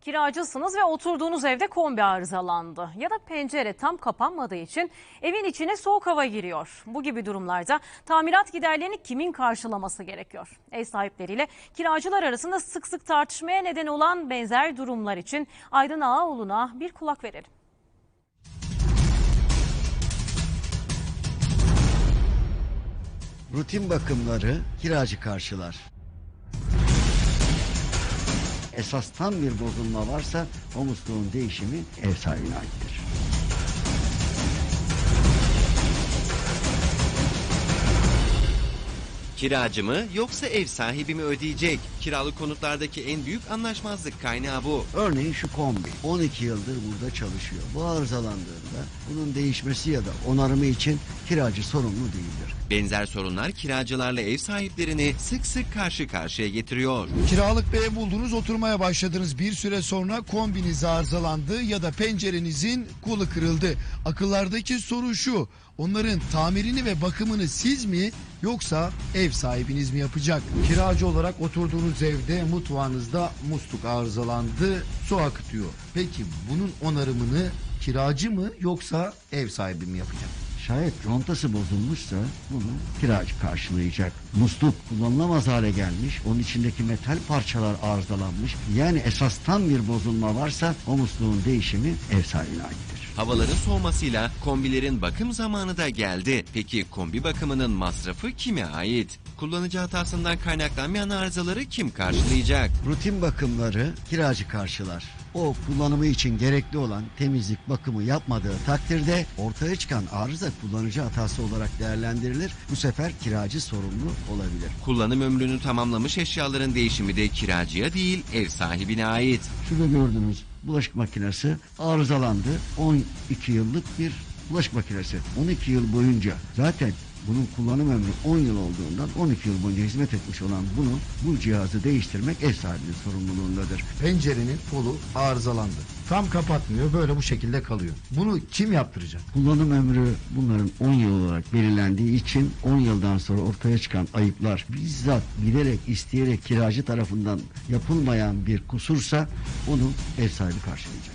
Kiracısınız ve oturduğunuz evde kombi arızalandı ya da pencere tam kapanmadığı için evin içine soğuk hava giriyor. Bu gibi durumlarda tamirat giderlerini kimin karşılaması gerekiyor? Ev sahipleriyle kiracılar arasında sık sık tartışmaya neden olan benzer durumlar için Aydın Ağaoğlu'na bir kulak verelim. Rutin bakımları kiracı karşılar. Esas tam bir bozulma varsa o musluğun değişimi ev sahibine aittir. Kiracı mı yoksa ev sahibi mi ödeyecek? Kiralık konutlardaki en büyük anlaşmazlık kaynağı bu. Örneğin şu kombi 12 yıldır burada çalışıyor. Bu arızalandığında bunun değişmesi ya da onarımı için kiracı sorumlu değildir. Benzer sorunlar kiracılarla ev sahiplerini sık sık karşı karşıya getiriyor. Kiralık bir ev buldunuz oturmaya başladınız. Bir süre sonra kombiniz arızalandı ya da pencerenizin kolu kırıldı. Akıllardaki soru şu. Onların tamirini ve bakımını siz mi yoksa ev sahibiniz mi yapacak? Kiracı olarak oturduğunuz evde mutfağınızda musluk arızalandı, su akıtıyor. Peki bunun onarımını kiracı mı yoksa ev sahibi mi yapacak? Şayet contası bozulmuşsa bunu kiracı karşılayacak. Musluk kullanılamaz hale gelmiş, onun içindeki metal parçalar arızalanmış. Yani esas tam bir bozulma varsa o musluğun değişimi ev sahibine aittir. Havaların soğumasıyla kombilerin bakım zamanı da geldi. Peki kombi bakımının masrafı kime ait? Kullanıcı hatasından kaynaklanmayan arızaları kim karşılayacak? Rutin bakımları kiracı karşılar. O kullanımı için gerekli olan temizlik bakımı yapmadığı takdirde ortaya çıkan arıza kullanıcı hatası olarak değerlendirilir. Bu sefer kiracı sorumlu olabilir. Kullanım ömrünü tamamlamış eşyaların değişimi de kiracıya değil ev sahibine ait. Şurada gördüğünüz bulaşık makinesi arızalandı. 12 yıllık bir bulaşık makinesi. 12 yıl boyunca zaten bunun kullanım ömrü 10 yıl olduğundan 12 yıl boyunca hizmet etmiş olan bunu bu cihazı değiştirmek ev sahibinin sorumluluğundadır. Pencerenin kolu arızalandı. Tam kapatmıyor böyle bu şekilde kalıyor. Bunu kim yaptıracak? Kullanım ömrü bunların 10 yıl olarak belirlendiği için 10 yıldan sonra ortaya çıkan ayıplar bizzat bilerek isteyerek kiracı tarafından yapılmayan bir kusursa onu ev sahibi karşılayacak.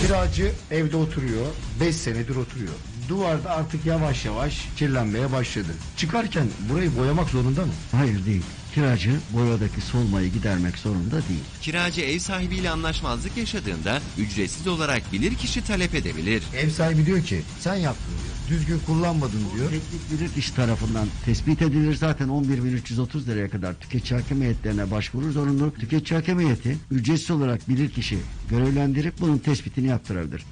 Kiracı evde oturuyor. 5 senedir oturuyor. Duvarda artık yavaş yavaş kirlenmeye başladı. Çıkarken burayı boyamak zorunda mı? Hayır değil. Kiracı boyadaki solmayı gidermek zorunda değil. Kiracı ev sahibiyle anlaşmazlık yaşadığında ücretsiz olarak bilirkişi talep edebilir. Ev sahibi diyor ki sen yaptın diyor. Düzgün kullanmadın diyor. Teknik bilirkişi tarafından tespit edilir. Zaten 11.330 liraya kadar tüketici hakem heyetlerine başvurur zorunlu. Tüketici hakem heyeti ücretsiz olarak bilirkişi görevlendirip bunun tespitini yaptırabilir.